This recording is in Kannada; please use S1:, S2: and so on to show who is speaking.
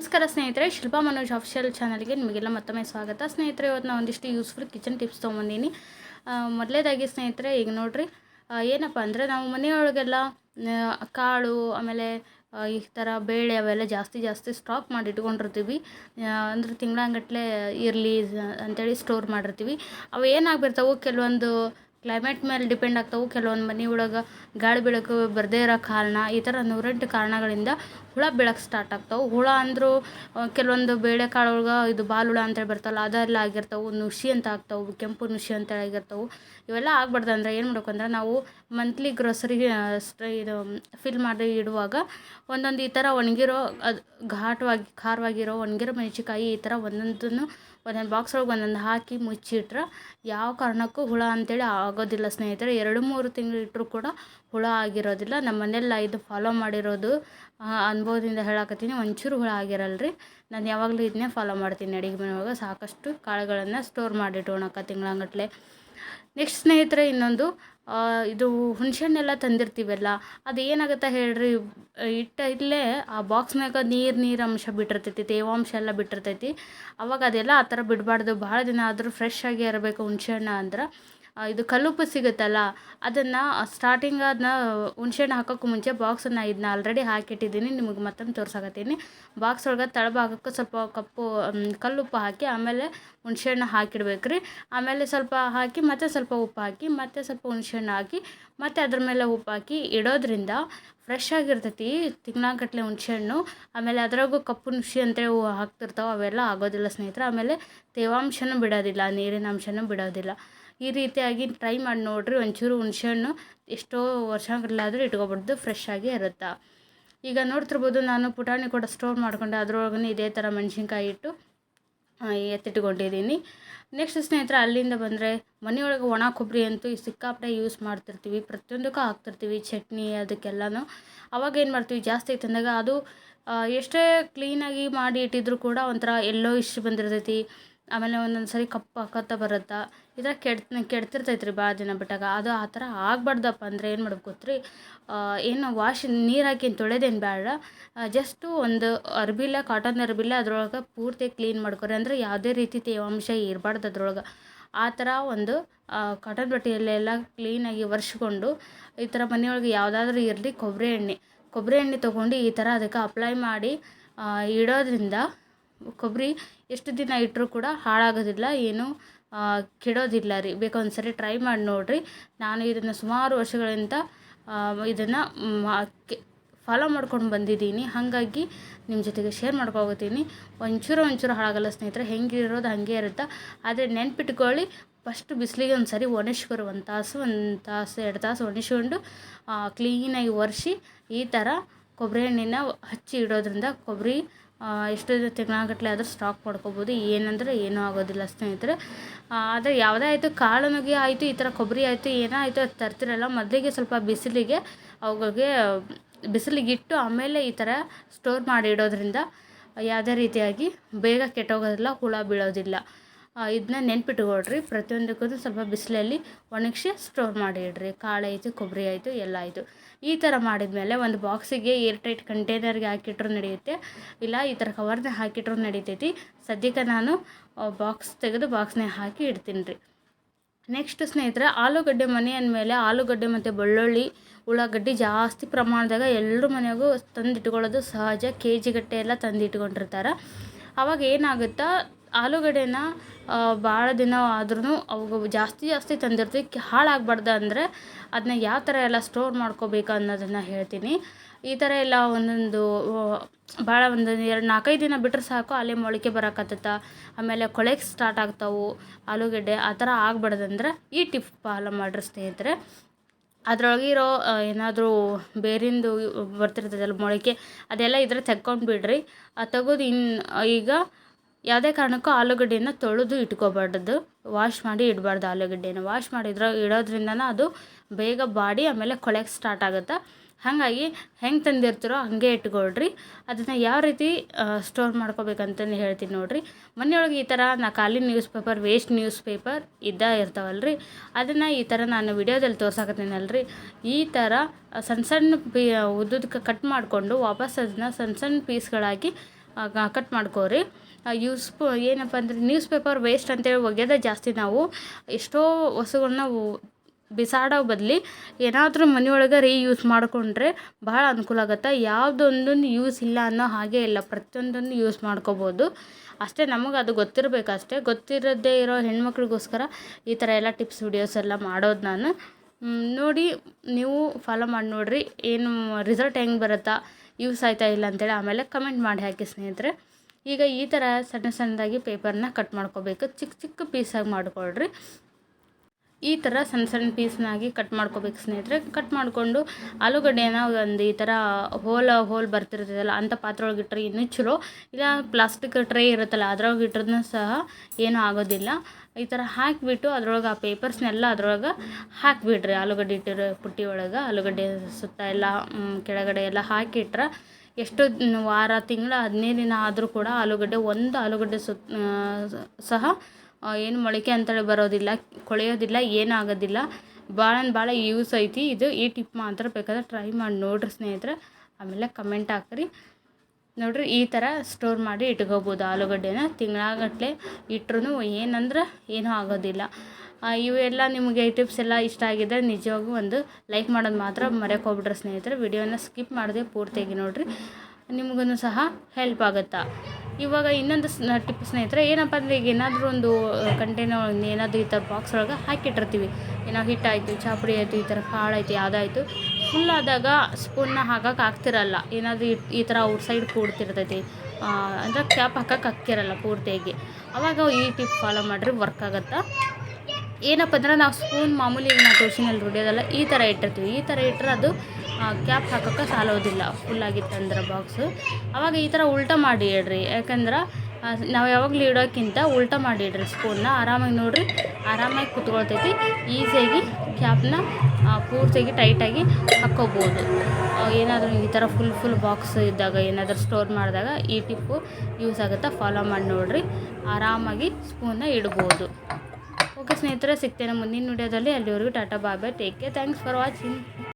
S1: ನಮಸ್ಕಾರ ಸ್ನೇಹಿತರೆ, ಶಿಲ್ಪಾ ಮನೋಜ್ ಅಫಿಷಿಯಲ್ ಚಾನಲ್ಗೆ ನಿಮಗೆಲ್ಲ ಮತ್ತೊಮ್ಮೆ ಸ್ವಾಗತ. ಸ್ನೇಹಿತರೆ, ಇವತ್ತು ನಾನು ಒಂದಿಷ್ಟು ಯೂಸ್ಫುಲ್ ಕಿಚನ್ ಟಿಪ್ಸ್ ತೊಗೊಂಬಂದೀನಿ. ಮೊದಲೇದಾಗಿ ಸ್ನೇಹಿತರೆ, ಈಗ ನೋಡಿರಿ ಏನಪ್ಪ ಅಂದರೆ ನಾವು ಮನೆಯೊಳಗೆಲ್ಲ ಕಾಳು, ಆಮೇಲೆ ಈ ಥರ ಬೇಳೆ ಅವೆಲ್ಲ ಜಾಸ್ತಿ ಜಾಸ್ತಿ ಸ್ಟಾಕ್ ಮಾಡಿ ಇಟ್ಕೊಂಡಿರ್ತೀವಿ ಅಂದ್ರೆ ತಿಂಗಳಂಗಟ್ಲೆ ಇರಲಿ, ಅಂತೇಳಿ ಸ್ಟೋರ್ ಮಾಡಿರ್ತೀವಿ. ಅವು ಏನಾಗ್ಬಿರ್ತಾವೆ ಕೆಲವೊಂದು ಕ್ಲೈಮೇಟ್ ಮೇಲೆ ಡಿಪೆಂಡ್ ಆಗ್ತಾವೆ. ಕೆಲವೊಂದು ಮನೆ ಒಳಗೆ ಗಾಳಿ ಬೆಳಕು ಬರದೇ ಇರೋ ಕಾರಣ, ಈ ಥರ ನೂರೆಂಟು ಕಾರಣಗಳಿಂದ ಹುಳ ಬೀಳಕ್ಕೆ ಸ್ಟಾರ್ಟ್ ಆಗ್ತಾವೆ. ಹುಳ ಅಂದರೂ ಕೆಲವೊಂದು ಬೇಳೆಕಾಳು ಒಳಗೆ ಇದು ಬಾಲ್ ಹುಳ ಅಂತೇಳಿ ಬರ್ತಲ್ಲ ಅದೆಲ್ಲ ಆಗಿರ್ತಾವೆ. ನುಷಿ ಅಂತ ಆಗ್ತಾವೆ, ಕೆಂಪು ನುಷಿ ಅಂತೇಳಿ ಆಗಿರ್ತಾವೆ. ಇವೆಲ್ಲ ಆಗ್ಬಾರ್ದು ಅಂದ್ರೆ ಏನು ಮಾಡ್ಬೇಕಂದ್ರೆ ನಾವು ಮಂತ್ಲಿ ಗ್ರೋಸರಿ ಇದು ಫಿಲ್ ಮಾಡಿ ಇಡುವಾಗ ಒಂದೊಂದು ಈ ಥರ ಒಣಗಿರೋ, ಅದು ಘಾಟವಾಗಿ, ಖಾರವಾಗಿರೋ ಒಣಗಿರೋ ಮೆಣಸಿನ್ಕಾಯಿ ಈ ಥರ ಒಂದೊಂದನ್ನು ಒಂದೊಂದು ಬಾಕ್ಸ್ ಒಳಗೆ ಒಂದೊಂದು ಹಾಕಿ ಮುಚ್ಚಿಟ್ರೆ ಯಾವ ಕಾರಣಕ್ಕೂ ಹುಳ ಅಂತೇಳಿ ಆಗೋದಿಲ್ಲ ಸ್ನೇಹಿತರೆ. ಎರಡು, ಮೂರು ತಿಂಗಳು ಇಟ್ಟರು ಕೂಡ ಹುಳ ಆಗಿರೋದಿಲ್ಲ. ನಮ್ಮ ಮನೆಯಲ್ಲ ಇದು ಫಾಲೋ ಮಾಡಿರೋದು ಅನುಭವದಿಂದ ಹೇಳಕತ್ತೀನಿ. ಒಂಚೂರು ಹುಳ ಆಗಿರಲ್ರಿ. ನಾನು ಯಾವಾಗಲೂ ಇದನ್ನೇ ಫಾಲೋ ಮಾಡ್ತೀನಿ ಅಡುಗೆ ಒಳಗೆ. ಸಾಕಷ್ಟು ಕಾಳುಗಳನ್ನು ಸ್ಟೋರ್ ಮಾಡಿಟ್ಟೋಣಕ್ಕ ತಿಂಗಳಂಗಟ್ಲೆ ನೆಕ್ಸ್ಟ್ ಸ್ನೇಹಿತರೆ ಇನ್ನೊಂದು ಇದು ಹುಣ್ಸೆಹಣ್ಣೆಲ್ಲ ತಂದಿರ್ತೀವಲ್ಲ ಅದು ಏನಾಗುತ್ತೆ ಹೇಳ್ರಿ ಇಟ್ಟ ಇಲ್ಲೇ ಆ ಬಾಕ್ಸ್ನಾಗ ನೀರು ನೀರು ಅಂಶ ಬಿಟ್ಟಿರ್ತೈತಿ ತೇವಾಂಶ ಎಲ್ಲ ಬಿಟ್ಟಿರ್ತೈತಿ. ಅವಾಗ ಅದೆಲ್ಲ ಆ ಥರ ಬಿಡಬಾರ್ದು. ಭಾಳ ದಿನ ಆದರೂ ಫ್ರೆಶ್ ಆಗಿ ಇರಬೇಕು ಹುಣ್ಸೆಹಣ್ಣು ಅಂದ್ರೆ. ಆ, ಇದು ಕಲ್ಲುಪ್ಪು ಸಿಗುತ್ತಲ್ಲ, ಅದನ್ನು ಸ್ಟಾರ್ಟಿಂಗ್ ಅದನ್ನ ಹುಣ್ಸೆಹಣ್ಣು ಹಾಕೋಕ್ಕೂ ಮುಂಚೆ ಬಾಕ್ಸನ್ನು ಇದನ್ನ ಆಲ್ರೆಡಿ ಹಾಕಿಟ್ಟಿದ್ದೀನಿ. ನಿಮಗೆ ಮತ್ತೊಂದು ತೋರ್ಸಕತ್ತೀನಿ. ಬಾಕ್ಸ್ ಒಳಗೆ ತಳಭಾಗಕ್ಕೆ ಸ್ವಲ್ಪ ಕಪ್ಪು ಕಲ್ಲುಪ್ಪು ಹಾಕಿ, ಆಮೇಲೆ ಹುಣ್ಸೆಹಣ್ಣು ಹಾಕಿಡ್ಬೇಕು ರೀ ಆಮೇಲೆ ಸ್ವಲ್ಪ ಹಾಕಿ, ಮತ್ತೆ ಸ್ವಲ್ಪ ಉಪ್ಪು ಹಾಕಿ, ಮತ್ತೆ ಸ್ವಲ್ಪ ಹುಣ್ಸೆಹಣ್ಣು ಹಾಕಿ, ಮತ್ತೆ ಅದ್ರ ಮೇಲೆ ಉಪ್ಪು ಹಾಕಿ ಇಡೋದ್ರಿಂದ ಫ್ರೆಶ್ ಆಗಿರ್ತೈತಿ ತಿಂಗಳಾಗಟ್ಲೆ ಹುಣ್ಸೆಹಣ್ಣು. ಆಮೇಲೆ ಅದ್ರಾಗೂ ಕಪ್ಪು ನುಷಿ ಅಂತೇಳಿ ಹಾಕ್ತಿರ್ತಾವೆ, ಅವೆಲ್ಲ ಆಗೋದಿಲ್ಲ ಸ್ನೇಹಿತರೆ. ಆಮೇಲೆ ತೇವಾಂಶನೂ ಬಿಡೋದಿಲ್ಲ, ನೀರಿನ ಅಂಶನೂ ಬಿಡೋದಿಲ್ಲ. ಈ ರೀತಿಯಾಗಿ ಟ್ರೈ ಮಾಡಿ ನೋಡಿರಿ, ಒಂಚೂರು ಹುಣ್ಸೆಹಣ್ಣು ಎಷ್ಟೋ ವರ್ಷಗಳಾದರೂ ಇಟ್ಕೊಬಾರ್ದು ಫ್ರೆಶ್ ಆಗಿ ಇರುತ್ತೆ. ಈಗ ನೋಡ್ತಿರ್ಬೋದು ನಾನು ಪುಟಾಣಿ ಕೂಡ ಸ್ಟೋರ್ ಮಾಡ್ಕೊಂಡೆ ಅದರೊಳಗೂ ಇದೇ ಥರ ಮೆಣಸಿನ್ಕಾಯಿ ಇಟ್ಟು ಎತ್ತಿಟ್ಕೊಂಡಿದ್ದೀನಿ. ನೆಕ್ಸ್ಟ್ ಸ್ನೇಹಿತರೆ, ಅಲ್ಲಿಂದ ಬಂದರೆ ಮನೆಯೊಳಗೆ ಒಣ ಕೊಬ್ಬರಿ ಅಂತೂ ಈ ಸಿಕ್ಕಾಪಟ್ಟೆ ಯೂಸ್ ಮಾಡ್ತಿರ್ತೀವಿ, ಪ್ರತಿಯೊಂದಕ್ಕೂ ಹಾಕ್ತಿರ್ತೀವಿ, ಚಟ್ನಿ ಅದಕ್ಕೆಲ್ಲನೂ. ಅವಾಗ ಏನು ಮಾಡ್ತೀವಿ, ಜಾಸ್ತಿ ತಂದಾಗ ಅದು ಎಷ್ಟೇ ಕ್ಲೀನಾಗಿ ಮಾಡಿ ಇಟ್ಟಿದ್ರು ಕೂಡ ಒಂಥರ ಎಲ್ಲೋ ಇಷ್ಟು ಬಂದಿರ್ತೈತಿ. ಆಮೇಲೆ ಒಂದೊಂದು ಸರಿ ಕಪ್ಪು ಹಾಕತ್ತ ಬರುತ್ತೆ? ಈ ಥರ ಕೆಡ್ ಕೆಡ್ತಿರ್ತೈತೆ ರೀ ಭಾಳ ದಿನ ಬಿಟ್ಟಾಗ. ಅದು ಆ ಥರ ಆಗ್ಬಾರ್ದಪ್ಪ ಅಂದರೆ ಏನು ಮಾಡ್ಬೇಕು ಗೊತ್ತ್ರಿ? ಏನು ವಾಶ್ ನೀರು ಹಾಕಿ ತೊಳೆದೇನು ಬೇಡ ಜಸ್ಟು ಒಂದು ಅರ್ಬಿಲ್ಲ ಕಾಟನ್ ಅರ್ಬಿಲ್ಲ ಅದ್ರೊಳಗೆ ಪೂರ್ತಿ ಕ್ಲೀನ್ ಮಾಡ್ಕೊರಿ ಅಂದರೆ ಯಾವುದೇ ರೀತಿ ತೇವಾಂಶ ಇರಬಾರ್ದು ಅದ್ರೊಳಗೆ. ಆ ಥರ ಒಂದು ಕಾಟನ್ ಬಟ್ಟೆಯಲ್ಲೆಲ್ಲ ಕ್ಲೀನಾಗಿ ಒರೆಸ್ಕೊಂಡು ಈ ಥರ ಮನೆಯೊಳಗೆ ಯಾವುದಾದ್ರೂ ಇರಲಿ ಕೊಬ್ಬರಿ ಎಣ್ಣೆ. ಕೊಬ್ಬರಿ ಎಣ್ಣೆ ತೊಗೊಂಡು ಈ ಥರ ಅದಕ್ಕೆ ಅಪ್ಲೈ ಮಾಡಿ ಇಡೋದ್ರಿಂದ ಕೊಬ್ಬರಿ ಎಷ್ಟು ದಿನ ಇಟ್ಟರೂ ಕೂಡ ಹಾಳಾಗೋದಿಲ್ಲ, ಏನು ಕೆಡೋದಿಲ್ಲ ರೀ. ಬೇಕು ಒಂದ್ಸರಿ ಟ್ರೈ ಮಾಡಿ ನೋಡಿರಿ. ನಾನು ಇದನ್ನು ಸುಮಾರು ವರ್ಷಗಳಿಂದ ಇದನ್ನು ಫಾಲೋ ಮಾಡ್ಕೊಂಡು ಬಂದಿದ್ದೀನಿ. ಹಾಗಾಗಿ ನಿಮ್ಮ ಜೊತೆಗೆ ಶೇರ್ ಮಾಡ್ಕೋತೀನಿ ಒಂಚೂರು ಒಂಚೂರು ಹಾಳಾಗಲ್ಲ ಸ್ನೇಹಿತರೆ, ಹೆಂಗೆ ಇರೋದು ಹಾಗೆ ಇರುತ್ತೆ. ಆದರೆ ನೆನ್ಪಿಟ್ಕೊಳ್ಳಿ ಫಸ್ಟ್ ಬಿಸಿಲಿಗೆ ಒಂದು ಸರಿ ಒಣಸ್ಕೊರು. ಒಂದು ತಾಸು ಒಂದು ತಾಸು, ಎರಡು ತಾಸು ಒಣಸ್ಕೊಂಡು ಕ್ಲೀನಾಗಿ ಒರೆಸಿ, ಈ ಥರ ಕೊಬ್ಬರಿ ಎಣ್ಣೆನ ಹಚ್ಚಿ ಇಡೋದ್ರಿಂದ ಕೊಬ್ಬರಿ ಎಷ್ಟು ತಿಂಗಳಾಗಟ್ಲೆ ಆದರೂ ಸ್ಟಾಕ್ ಮಾಡ್ಕೋಬೋದು. ಏನಂದರೆ ಏನೂ ಆಗೋದಿಲ್ಲ ಸ್ನೇಹಿತರೆ. ಆದರೆ ಯಾವುದೇ ಆಯಿತು, ಕಾಳು ನುಗ್ಗೆ ಆಯಿತು, ಈ ಥರ ಕೊಬ್ಬರಿ ಆಯಿತು, ಏನೋ ಆಯಿತು ಅದು ತರ್ತಿರಲ್ಲ, ಮೊದಲಿಗೆ ಸ್ವಲ್ಪ ಬಿಸಿಲಿಗೆ ಅವುಗಳಿಗೆ ಬಿಸಿಲಿಗಿಟ್ಟು ಆಮೇಲೆ ಈ ಥರ ಸ್ಟೋರ್ ಮಾಡಿ ಇಡೋದ್ರಿಂದ ಯಾವುದೇ ರೀತಿಯಾಗಿ ಬೇಗ ಕೆಟ್ಟೋಗೋದಿಲ್ಲ, ಹುಳ ಬೀಳೋದಿಲ್ಲ. ಇದನ್ನ ನೆನ್ಪಿಟ್ಕೊಳ್ರಿ. ಪ್ರತಿಯೊಂದಕ್ಕೂ ಸ್ವಲ್ಪ ಬಿಸಿಲಲ್ಲಿ ಒಣಗಿಸಿ ಸ್ಟೋರ್ ಮಾಡಿ ಇಡ್ರಿ ಕಾಳು ಆಯಿತು, ಕೊಬ್ಬರಿ ಆಯಿತು, ಎಲ್ಲ ಆಯಿತು. ಈ ಥರ ಮಾಡಿದ್ಮೇಲೆ ಒಂದು ಬಾಕ್ಸಿಗೆ ಏರ್ ಟೈಟ್ ಕಂಟೈನರ್ಗೆ ಹಾಕಿಟ್ರೂ ನಡೆಯುತ್ತೆ. ಇಲ್ಲ, ಈ ಥರ ಕವರ್ನ ಹಾಕಿಟ್ರೂ ನಡೀತೈತಿ. ಸದ್ಯಕ್ಕೆ ನಾನು ಬಾಕ್ಸ್ ತೆಗೆದು ಬಾಕ್ಸ್ನಾಗ ಹಾಕಿ ಇಡ್ತೀನಿ ರೀ ನೆಕ್ಸ್ಟ್ ಸ್ನೇಹಿತರೆ, ಆಲೂಗಡ್ಡೆ ಮನೆ ಅಂದಮೇಲೆ ಆಲೂಗಡ್ಡೆ ಮತ್ತು ಬೆಳ್ಳುಳ್ಳಿ, ಉಳ್ಳಾಗಡ್ಡಿ ಜಾಸ್ತಿ ಪ್ರಮಾಣದಾಗ ಎಲ್ಲರ ಮನೆಗೂ ತಂದಿಟ್ಕೊಳ್ಳೋದು ಸಹಜ. ಕೆ ಜಿಗಟ್ಟೆ ಎಲ್ಲ ತಂದಿಟ್ಕೊಂಡಿರ್ತಾರೆ. ಅವಾಗ ಏನಾಗುತ್ತಾ ಆಲೂಗಡ್ಡೆನ ಭಾಳ ದಿನ ಆದ್ರೂ ಅವು ಜಾಸ್ತಿ ಜಾಸ್ತಿ ತಂದಿರ್ತೀವಿ. ಹಾಳಾಗ್ಬಾರ್ದು ಅಂದರೆ ಅದನ್ನ ಯಾವ ಥರ ಎಲ್ಲ ಸ್ಟೋರ್ ಮಾಡ್ಕೋಬೇಕು ಅನ್ನೋದನ್ನು ಹೇಳ್ತೀನಿ. ಈ ಥರ ಎಲ್ಲ ಒಂದೊಂದು ಭಾಳ ಒಂದು ಎರಡು ನಾಲ್ಕೈದು ದಿನ ಬಿಟ್ಟರೆ ಸಾಕು, ಅಲ್ಲೇ ಮೊಳಕೆ ಬರಕತ್ತತ್ತ ಆಮೇಲೆ ಕೊಳೆಗೆ ಸ್ಟಾರ್ಟ್ ಆಗ್ತಾವೆ, ಆಲೂಗಡ್ಡೆ, ಆ ಥರ ಆಗ್ಬಾರ್ದಂದ್ರೆ ಈ ಟಿಪ್ ಫಾಲೋ ಮಾಡಿರಿ ಸ್ನೇಹಿತರೆ. ಅದರೊಳಗಿರೋ ಏನಾದರೂ ಬೇರಿಂದು ಬರ್ತಿರ್ತದಲ್ಲ ಮೊಳಕೆ, ಅದೆಲ್ಲ ಇದ್ರೆ ತೆಕ್ಕೊಂಡು ಬಿಡ್ರಿ. ಅದು ತೆಗೆದು ಇನ್ನು ಈಗ ಯಾವುದೇ ಕಾರಣಕ್ಕೂ ಆಲೂಗಡ್ಡೆನ ತೊಳೆದು ಇಟ್ಕೋಬಾರ್ದು. ವಾಶ್ ಮಾಡಿ ಇಡಬಾರ್ದು ಆಲೂಗಡ್ಡೆನ. ವಾಶ್ ಮಾಡಿದ್ರೆ ಇಡೋದ್ರಿಂದನ ಅದು ಬೇಗ ಬಾಡಿ ಆಮೇಲೆ ಕೊಳೆಯಕ್ಕೆ ಸ್ಟಾರ್ಟ್ ಆಗುತ್ತೆ? ಹಾಗಾಗಿ ಹೆಂಗೆ ತಂದಿರ್ತೀರೋ ಹಾಗೆ ಇಟ್ಕೊಳ್ರಿ. ಅದನ್ನು ಯಾವ ರೀತಿ ಸ್ಟೋರ್ ಮಾಡ್ಕೋಬೇಕಂತಂದು ಹೇಳ್ತೀನಿ ನೋಡಿರಿ. ಮನೆಯೊಳಗೆ ಈ ಥರ ನಾ ಖಾಲಿ news paper waste news paper ಇದ್ದ ಇರ್ತಾವಲ್ರಿ. ಅದನ್ನು ಈ ಥರ ನಾನು ವಿಡಿಯೋದಲ್ಲಿ ತೋರ್ಸಾಕತ್ತೀನಲ್ರಿ. ಈ ಥರ ಸಣ್ಣ ಸಣ್ಣ ಪೀ ಉದ್ದಕ್ಕೆ ಕಟ್ ಮಾಡಿಕೊಂಡು ವಾಪಸ್ ಅದನ್ನ ಸಣ್ಣ ಸಣ್ಣ ಪೀಸ್ಗಳಾಗಿ ಕಟ್ ಮಾಡ್ಕೋರಿ. ಯೂಸ್ ಏನಪ್ಪ ಅಂದರೆ ನ್ಯೂಸ್ ಪೇಪರ್ ವೇಸ್ಟ್ ಅಂತೇಳಿ ಒಗೆಯೋದೇ ಜಾಸ್ತಿ ನಾವು ಎಷ್ಟೋ ವಸ್ತುಗಳನ್ನ ಬಿಸಾಡೋ ಬದಲಿ ಏನಾದರೂ ಮನೆಯೊಳಗೆ ರೀಯೂಸ್ ಮಾಡಿಕೊಂಡ್ರೆ ಭಾಳ ಅನುಕೂಲ ಆಗುತ್ತೆ. ಯಾವುದೊಂದು ಯೂಸ್ ಇಲ್ಲ ಅನ್ನೋ ಹಾಗೆ ಇಲ್ಲ. ಪ್ರತಿಯೊಂದನ್ನು ಯೂಸ್ ಮಾಡ್ಕೋಬೋದು. ಅಷ್ಟೇ ನಮಗೆ ಅದು ಗೊತ್ತಿರಬೇಕು ಅಷ್ಟೇ. ಗೊತ್ತಿರದೇ ಇರೋ ಹೆಣ್ಮಕ್ಳಿಗೋಸ್ಕರ ಈ ಥರ ಎಲ್ಲ ಟಿಪ್ಸ್ ವಿಡಿಯೋಸ್ ಎಲ್ಲ ಮಾಡೋದು ನಾನು. ನೋಡಿ ನೀವು ಫಾಲೋ ಮಾಡಿ ನೋಡಿರಿ. ಏನು ರಿಸಲ್ಟ್ ಹೆಂಗೆ ಬರುತ್ತಾ ಯೂಸ್ ಆಯ್ತಾ ಇಲ್ಲ ಅಂತೇಳಿ ಆಮೇಲೆ ಕಮೆಂಟ್ ಮಾಡಿ ಹಾಕಿ ಸ್ನೇಹಿತರೆ. ಈಗ ಈ ಥರ ಸಣ್ಣ ಸಣ್ಣದಾಗಿ ಪೇಪರ್ನ ಕಟ್ ಮಾಡ್ಕೋಬೇಕು. ಚಿಕ್ಕ ಚಿಕ್ಕ ಪೀಸಾಗಿ ಮಾಡ್ಕೊಳ್ರಿ. ಈ ಥರ ಸಣ್ಣ ಸಣ್ಣ ಪೀಸ್ನಾಗಿ ಕಟ್ ಮಾಡ್ಕೋಬೇಕು ಸ್ನೇಹಿತರೆ. ಕಟ್ ಮಾಡಿಕೊಂಡು ಆಲೂಗಡ್ಡೆನ ಒಂದು ಈ ಥರ ಹೋಲ್ ಹೋಲ್ ಬರ್ತಿರ್ತದಲ್ಲ ಅಂಥ ಪಾತ್ರೆ ಒಳಗೆ ಇಟ್ಟರೆ ಇನ್ನೂ ಚಲೋ. ಇಲ್ಲ ಪ್ಲಾಸ್ಟಿಕ್ ಟ್ರೇ ಇರುತ್ತಲ್ಲ, ಅದ್ರೊಳಗೆ ಇಟ್ರೂ ಸಹ ಏನೂ ಆಗೋದಿಲ್ಲ. ಈ ಥರ ಹಾಕಿಬಿಟ್ಟು ಅದ್ರೊಳಗೆ ಆ ಪೇಪರ್ಸ್ನೆಲ್ಲ ಅದ್ರೊಳಗೆ ಹಾಕಿಬಿಡ್ರಿ. ಆಲೂಗಡ್ಡೆ ಇಟ್ಟಿರೋ ಪುಟ್ಟಿ ಒಳಗೆ, ಆಲೂಗಡ್ಡೆ ಸುತ್ತ ಎಲ್ಲ ಕೆಳಗಡೆ ಎಲ್ಲ ಹಾಕಿಟ್ರೆ ಎಷ್ಟು ವಾರ, ತಿಂಗಳು, ಹದಿನೈದು ದಿನ ಆದರೂ ಕೂಡ ಆಲೂಗಡ್ಡೆ, ಒಂದು ಆಲೂಗಡ್ಡೆ ಸುತ್ತ ಸಹ ಏನು ಮೊಳಕೆ ಅಂತೇಳಿ ಬರೋದಿಲ್ಲ, ಕೊಳೆಯೋದಿಲ್ಲ, ಏನಾಗೋದಿಲ್ಲ. ಭಾಳ ಭಾಳ ಯೂಸ್ ಐತಿ ಇದು. ಈ ಟಿಪ್ ಮಾತ್ರ ಬೇಕಾದ್ರೆ ಟ್ರೈ ಮಾಡಿ ನೋಡಿರಿ ಸ್ನೇಹಿತರೆ. ಆಮೇಲೆ ಕಮೆಂಟ್ ಹಾಕ್ರಿ. ನೋಡಿರಿ, ಈ ಥರ ಸ್ಟೋರ್ ಮಾಡಿ ಇಟ್ಕೋಬೋದು ಆಲೂಗಡ್ಡೆನ ತಿಂಗಳಾಗಟ್ಲೆ ಇಟ್ರೂ ಏನಂದ್ರೆ ಏನೂ ಆಗೋದಿಲ್ಲ. ಇವೆಲ್ಲ ನಿಮಗೆ ಈ ಟಿಪ್ಸ್ ಎಲ್ಲ ಇಷ್ಟ ಆಗಿದ್ದರೆ ನಿಜವಾಗೂ ಒಂದು ಲೈಕ್ ಮಾಡೋದು ಮಾತ್ರ ಮರೆಯೋಕೆ ಹೋಗ್ಬಿಡ್ರಿ ಸ್ನೇಹಿತರೆ. ವಿಡಿಯೋನ ಸ್ಕಿಪ್ ಮಾಡದೆ ಪೂರ್ತಿಯಾಗಿ ನೋಡಿರಿ. ನಿಮಗೂ ಸಹ ಹೆಲ್ಪ್ ಆಗುತ್ತಾ? ಇವಾಗ ಇನ್ನೊಂದು ಟಿಪ್ ಸ್ನೇಹಿತರೆ, ಏನಪ್ಪ ಅಂದರೆ ಈಗ ಏನಾದರೂ ಒಂದು ಕಂಟೈನರ್ ಏನಾದರೂ ಈ ಥರ ಬಾಕ್ಸ್ ಒಳಗೆ ಹಾಕಿಟ್ಟಿರ್ತೀವಿ. ಏನೋ ಹಿಟ್ಟಾಯಿತು ಚಾಪುಡಿ ಆಯಿತು, ಈ ಥರ ಕಾಳಾಯಿತು ಯಾವುದಾಯ್ತು. ಫುಲ್ ಆದಾಗ ಸ್ಪೂನ್ನ ಹಾಕಕ್ಕೆ ಆಗ್ತಿರಲ್ಲ. ಏನಾದರೂ ಈ ಈ ಥರ ಔಟ್ ಸೈಡ್ ಕೂಡ್ತಿರ್ತೈತಿ. ಅಂದರೆ ಕ್ಯಾಪ್ ಹಾಕಕ್ಕೆ ಹಾಕಿರಲ್ಲ ಪೂರ್ತಿಯಾಗಿ. ಅವಾಗ ಈ ಟಿಪ್ ಫಾಲೋ ಮಾಡಿರಿ ವರ್ಕ್ ಆಗುತ್ತಾ? ಏನಪ್ಪ ಅಂದ್ರೆ ನಾವು ಸ್ಪೂನ್ ಮಾಮೂಲಿ ಈಗ ನಾವು ತೋರಿಸಿನಲ್ಲಿ ರುಡಿಯೋದಲ್ಲ ಈ ಥರ ಇಟ್ಟಿರ್ತೀವಿ. ಈ ಥರ ಇಟ್ಟರೆ ಅದು ಕ್ಯಾಪ್ ಹಾಕೋಕ್ಕೆ ಸಾಲೋದಿಲ್ಲ. ಫುಲ್ ಆಗಿತ್ತಂದ್ರೆ ಬಾಕ್ಸು ಅವಾಗ ಈ ಥರ ಉಲ್ಟಾ ಮಾಡಿ ಇಡ್ರಿ. ಯಾಕಂದ್ರೆ ನಾವು ಯಾವಾಗಲೂ ಇಡೋಕ್ಕಿಂತ ಉಲ್ಟಾ ಮಾಡಿ ಇಡ್ರಿ ಸ್ಪೂನ್ನ. ಆರಾಮಾಗಿ ನೋಡಿರಿ, ಆರಾಮಾಗಿ ಕುತ್ಕೊಳ್ತೈತಿ. ಈಸಿಯಾಗಿ ಕ್ಯಾಪ್ನ ಪೂರ್ತಿಯಾಗಿ ಟೈಟಾಗಿ ಹಾಕ್ಕೋಬೋದು ಏನಾದರೂ ಈ ಥರ ಫುಲ್ ಫುಲ್ ಬಾಕ್ಸ್ ಇದ್ದಾಗ, ಏನಾದರೂ ಸ್ಟೋರ್ ಮಾಡಿದಾಗ ಈ ಟಿಪ್ಪು ಯೂಸ್ ಆಗುತ್ತಾ ಫಾಲೋ ಮಾಡಿ ನೋಡಿರಿ. ಆರಾಮಾಗಿ ಸ್ಪೂನ್ನ ಇಡ್ಬೋದು. ಓಕೆ ಸ್ನೇಹಿತರೆ ಸಿಗ್ತೇನೆ ಮುಂದಿನ ವಿಡಿಯೋದಲ್ಲಿ. ಅಲ್ಲಿವರೆಗೂ Tata ಬಾಬೆ take care thanks for watching